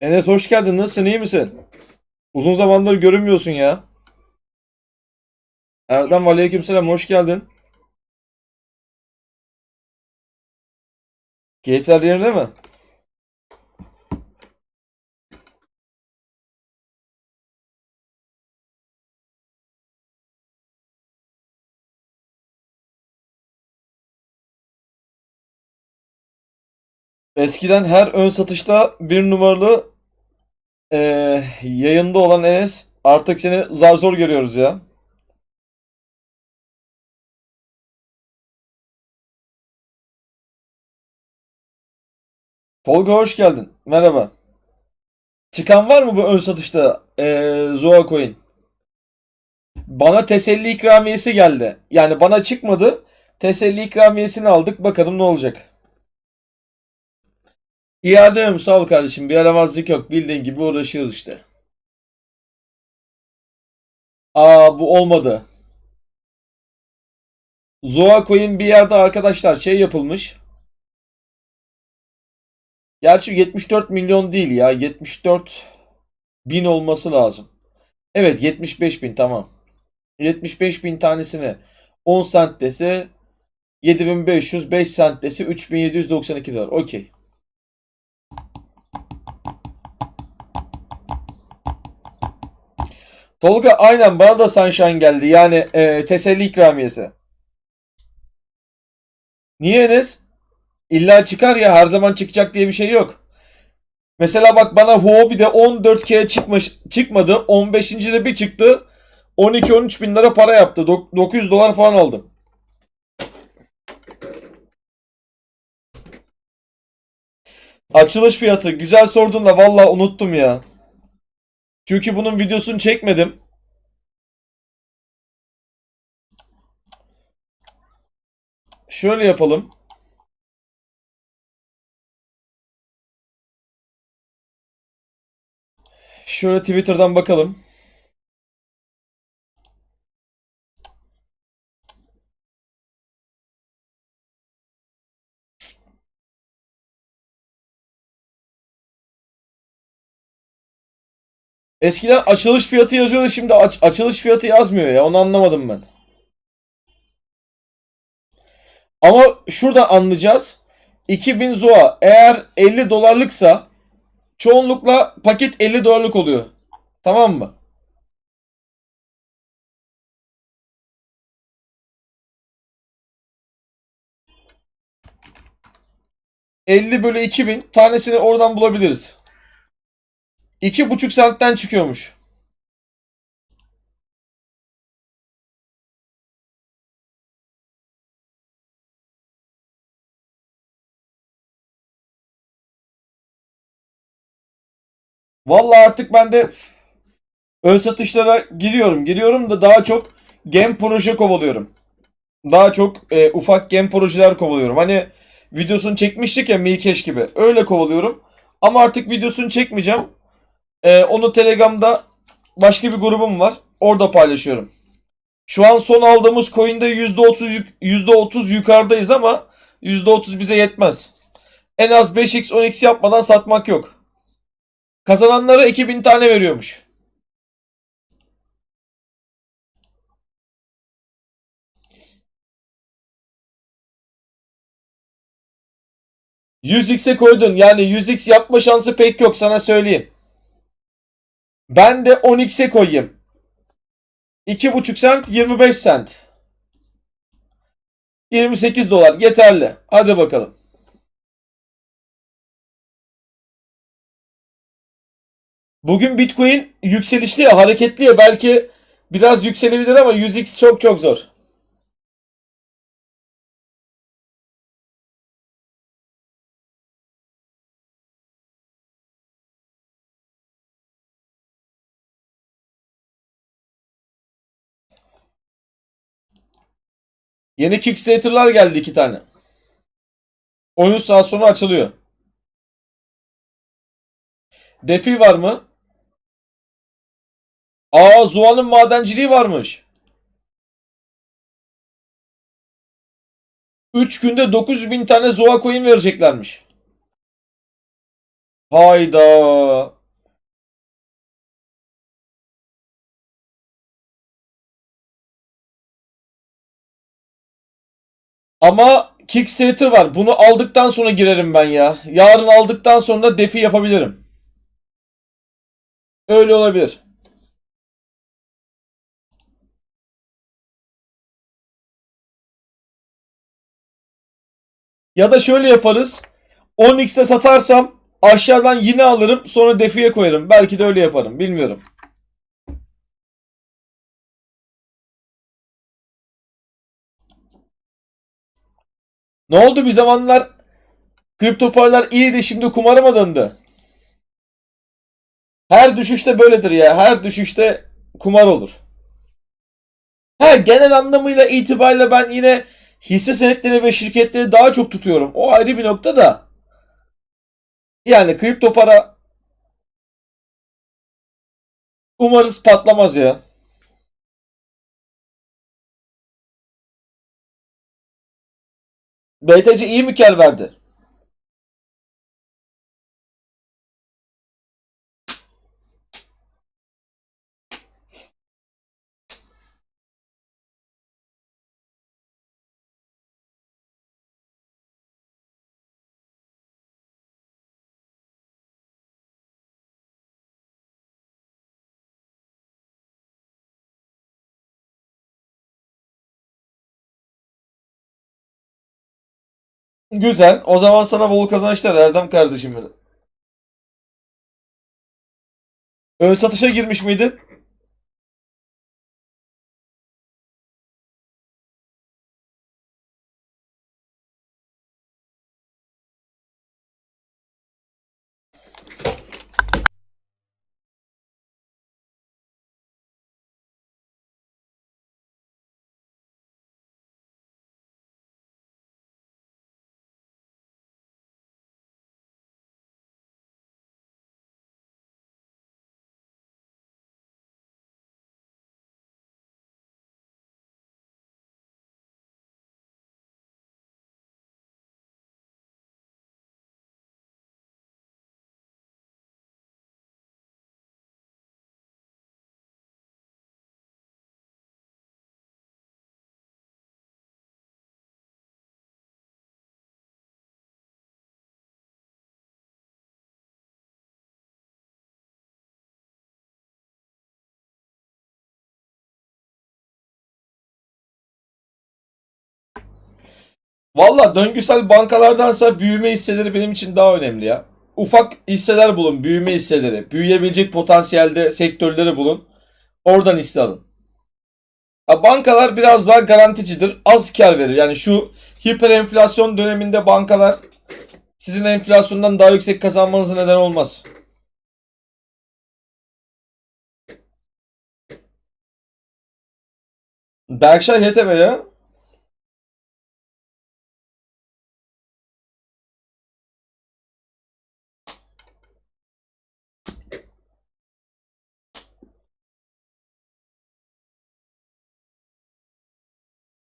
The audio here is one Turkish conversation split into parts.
Enes hoş geldin. Nasılsın? iyi misin? Uzun zamandır görünmüyorsun ya. Erdem aleykümselam hoş geldin. Keyifler yerinde mi? Eskiden her ön satışta bir numaralı eee, yayında olan Enes artık seni zar zor görüyoruz ya. Tolga hoş geldin. Merhaba. Çıkan var mı bu ön satışta eee Zoa Coin? Bana teselli ikramiyesi geldi. Yani bana çıkmadı. Teselli ikramiyesini aldık. Bakalım ne olacak. İade mi? Sağ ol kardeşim. Bir yaramazlık yok. Bildiğin gibi uğraşıyoruz işte. Aa bu olmadı. Zoa Coin bir yerde arkadaşlar şey yapılmış. Gerçi 74 milyon değil ya. 74 bin olması lazım. Evet 75 bin tamam. 75 bin tanesine 10 cent dese 7500 5 cent dese 3792 dolar. Okey. Tolga aynen bana da Sunshine geldi. Yani e, teselli ikramiyesi. Niye Enes? İlla çıkar ya her zaman çıkacak diye bir şey yok. Mesela bak bana Huobi'de 14K çıkmış, çıkmadı. 15. de bir çıktı. 12-13 bin lira para yaptı. Dok- 900 dolar falan aldım. Açılış fiyatı. Güzel sordun da valla unuttum ya. Çünkü bunun videosunu çekmedim. Şöyle yapalım. Şöyle Twitter'dan bakalım. Eskiden açılış fiyatı yazıyordu şimdi aç- açılış fiyatı yazmıyor ya onu anlamadım ben. Ama şurada anlayacağız. 2000 ZOA eğer 50 dolarlıksa çoğunlukla paket 50 dolarlık oluyor. Tamam mı? ...50 bölü 2000 tanesini oradan bulabiliriz. 2,5 sentten çıkıyormuş. Vallahi artık ben de ön satışlara giriyorum. Giriyorum da daha çok game proje kovalıyorum. Daha çok e, ufak game projeler kovalıyorum. Hani videosunu çekmiştik ya Mikeş gibi. Öyle kovalıyorum. Ama artık videosunu çekmeyeceğim. E, onu Telegram'da başka bir grubum var. Orada paylaşıyorum. Şu an son aldığımız coin'de %30 yuk- %30 yukarıdayız ama %30 bize yetmez. En az 5x 10x yapmadan satmak yok. Kazananlara 2000 tane veriyormuş. ...100x'e koydun. Yani 100x yapma şansı pek yok sana söyleyeyim. Ben de 10x'e koyayım. 2,5 cent 25 cent. 28 dolar yeterli. Hadi bakalım. Bugün Bitcoin yükselişli ya hareketli ya belki biraz yükselebilir ama 100x çok çok zor. Yeni Kickstarter'lar geldi iki tane. 13 saat sonra açılıyor. Defi var mı? Aa Zuha'nın madenciliği varmış. 3 günde 900 bin tane Zoa coin vereceklermiş. Hayda. Ama Kickstarter var. Bunu aldıktan sonra girerim ben ya. Yarın aldıktan sonra defi yapabilirim. Öyle olabilir. Ya da şöyle yaparız. 10x'te satarsam aşağıdan yine alırım sonra defiye koyarım. Belki de öyle yaparım. Bilmiyorum. Ne oldu bir zamanlar kripto paralar iyiydi şimdi kumara mı döndü? Her düşüşte böyledir ya. Her düşüşte kumar olur. Ha, genel anlamıyla itibariyle ben yine hisse senetleri ve şirketleri daha çok tutuyorum. O ayrı bir nokta da. Yani kripto para umarız patlamaz ya. BTC iyi kar verdi? Güzel. O zaman sana bol kazançlar Erdem kardeşim benim. Ön satışa girmiş miydin? Valla döngüsel bankalardansa büyüme hisseleri benim için daha önemli ya. Ufak hisseler bulun, büyüme hisseleri. Büyüyebilecek potansiyelde sektörleri bulun. Oradan hisse alın. Ha, bankalar biraz daha garanticidir. Az kar verir. Yani şu hiper enflasyon döneminde bankalar sizin enflasyondan daha yüksek kazanmanıza neden olmaz. Berkshire Hathaway ya.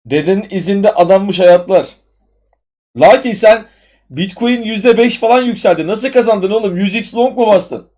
Dedenin izinde adanmış hayatlar. Lakin sen Bitcoin %5 falan yükseldi. Nasıl kazandın oğlum? 100x long mu bastın?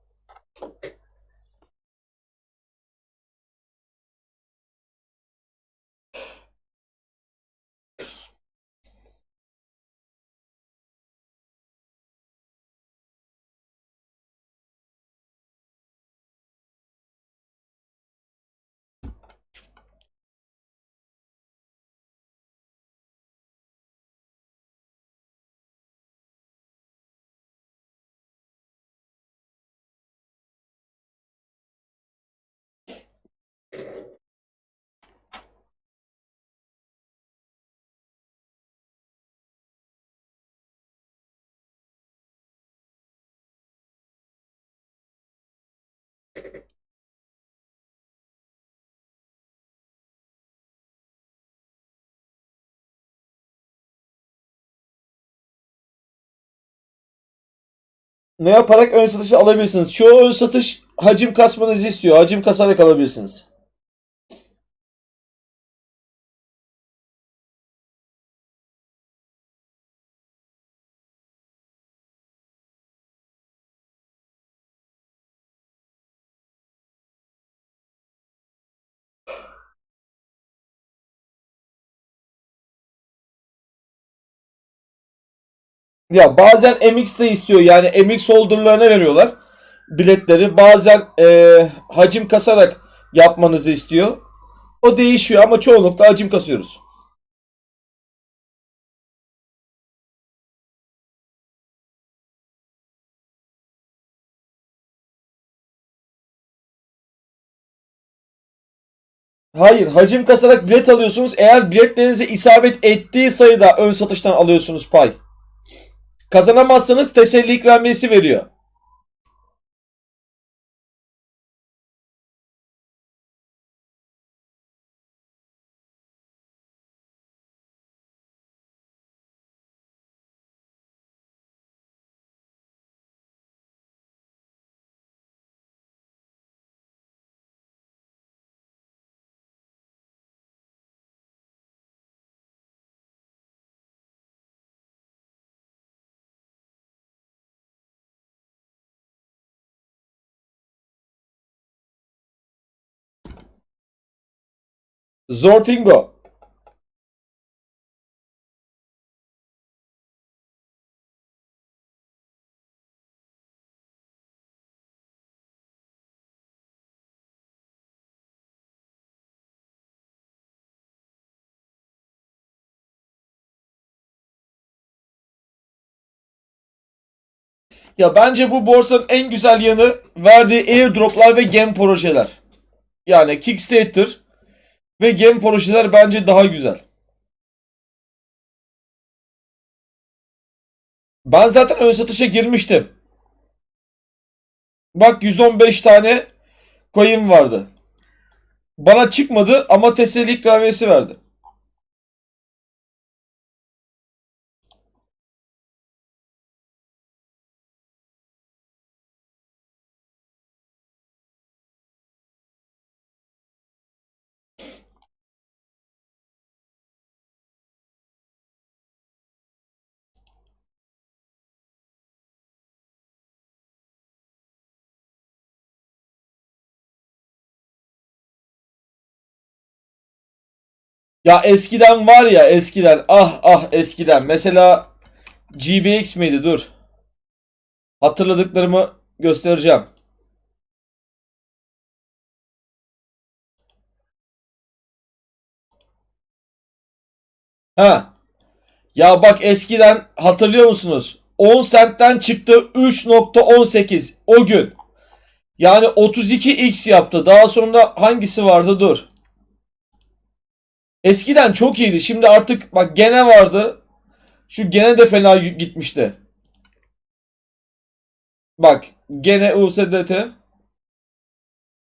Ne yaparak ön satışı alabilirsiniz. Çoğu ön satış hacim kasmanızı istiyor. Hacim kasarak alabilirsiniz. Ya bazen MX de istiyor. Yani MX holder'larına veriyorlar biletleri. Bazen eee, hacim kasarak yapmanızı istiyor. O değişiyor ama çoğunlukla hacim kasıyoruz. Hayır, hacim kasarak bilet alıyorsunuz. Eğer biletlerinize isabet ettiği sayıda ön satıştan alıyorsunuz pay. Kazanamazsanız teselli ikramiyesi veriyor. Zortingo. Ya bence bu borsanın en güzel yanı verdiği airdroplar ve gem projeler. Yani Kickstarter ve gem projeler bence daha güzel. Ben zaten ön satışa girmiştim. Bak 115 tane coin vardı. Bana çıkmadı ama teselli ikramiyesi verdi. Ya eskiden var ya eskiden ah ah eskiden mesela GBX miydi dur. Hatırladıklarımı göstereceğim. Ha. Ya bak eskiden hatırlıyor musunuz? 10 centten çıktı 3.18 o gün. Yani 32x yaptı. Daha sonra hangisi vardı? Dur. Eskiden çok iyiydi. Şimdi artık bak gene vardı. Şu gene de fena gitmişti. Bak gene USDT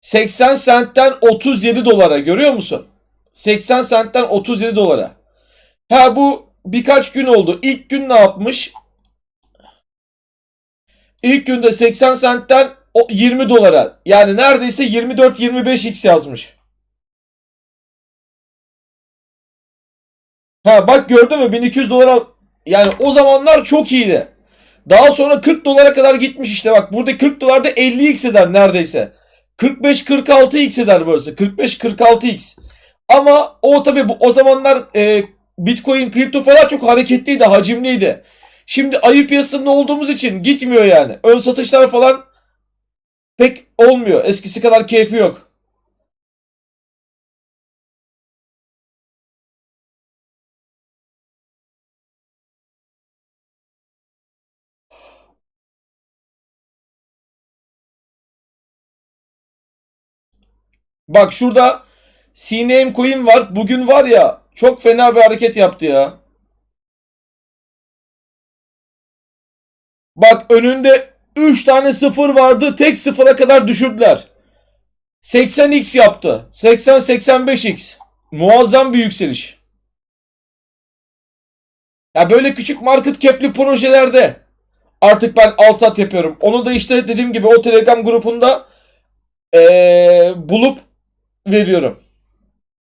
80 centten 37 dolara görüyor musun? 80 centten 37 dolara. Ha bu birkaç gün oldu. İlk gün ne yapmış? İlk günde 80 centten 20 dolara. Yani neredeyse 24-25x yazmış. Ha bak gördün mü 1200 dolara yani o zamanlar çok iyiydi. Daha sonra 40 dolara kadar gitmiş işte bak burada 40 dolarda 50x eder neredeyse. 45-46x eder burası. 45-46x. Ama o tabi o zamanlar e, Bitcoin kripto para çok hareketliydi, hacimliydi. Şimdi ayı piyasasında olduğumuz için gitmiyor yani. Ön satışlar falan pek olmuyor. Eskisi kadar keyfi yok. Bak şurada CNM coin var. Bugün var ya çok fena bir hareket yaptı ya. Bak önünde 3 tane sıfır vardı. Tek sıfıra kadar düşürdüler. 80x yaptı. 80-85x. Muazzam bir yükseliş. Ya böyle küçük market cap'li projelerde Artık ben alsat yapıyorum. Onu da işte dediğim gibi o Telegram grupunda ee, bulup veriyorum.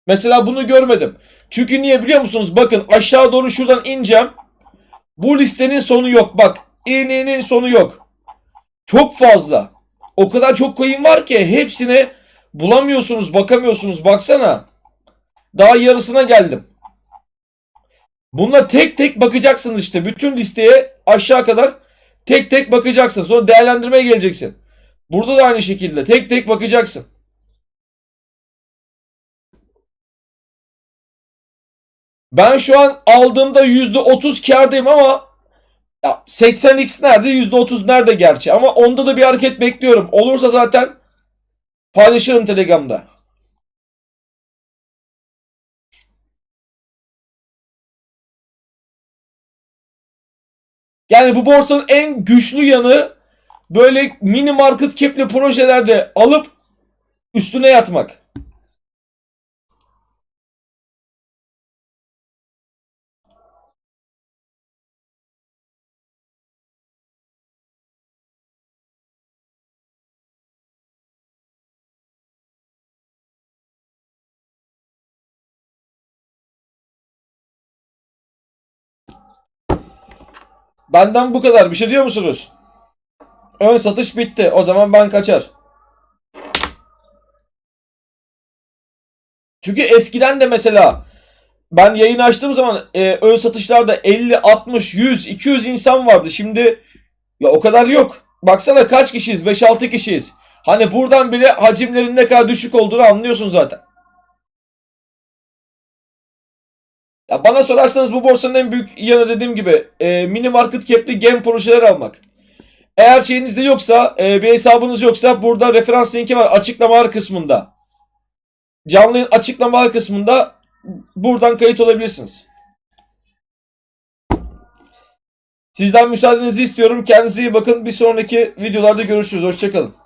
Mesela bunu görmedim. Çünkü niye biliyor musunuz? Bakın aşağı doğru şuradan ineceğim. Bu listenin sonu yok. Bak iğnenin sonu yok. Çok fazla. O kadar çok coin var ki hepsine bulamıyorsunuz, bakamıyorsunuz. Baksana. Daha yarısına geldim. Bununla tek tek bakacaksınız işte. Bütün listeye aşağı kadar tek tek bakacaksın. Sonra değerlendirmeye geleceksin. Burada da aynı şekilde tek tek bakacaksın. Ben şu an aldığımda %30 kârdayım ama ya 80x nerede %30 nerede gerçi ama onda da bir hareket bekliyorum. Olursa zaten paylaşırım Telegram'da. Yani bu borsanın en güçlü yanı böyle mini market cap'li projelerde alıp üstüne yatmak. Benden bu kadar. Bir şey diyor musunuz? Ön satış bitti. O zaman ben kaçar. Çünkü eskiden de mesela ben yayın açtığım zaman e, ön satışlarda 50, 60, 100, 200 insan vardı. Şimdi ya o kadar yok. Baksana kaç kişiyiz? 5-6 kişiyiz. Hani buradan bile hacimlerin ne kadar düşük olduğunu anlıyorsun zaten. Ya bana sorarsanız bu borsanın en büyük yanı dediğim gibi e, mini market cap'li game projeler almak. Eğer şeyinizde yoksa, e, bir hesabınız yoksa burada referans linki var açıklamalar kısmında. Canlı yayın açıklamalar kısmında buradan kayıt olabilirsiniz. Sizden müsaadenizi istiyorum. Kendinize iyi bakın. Bir sonraki videolarda görüşürüz. Hoşçakalın.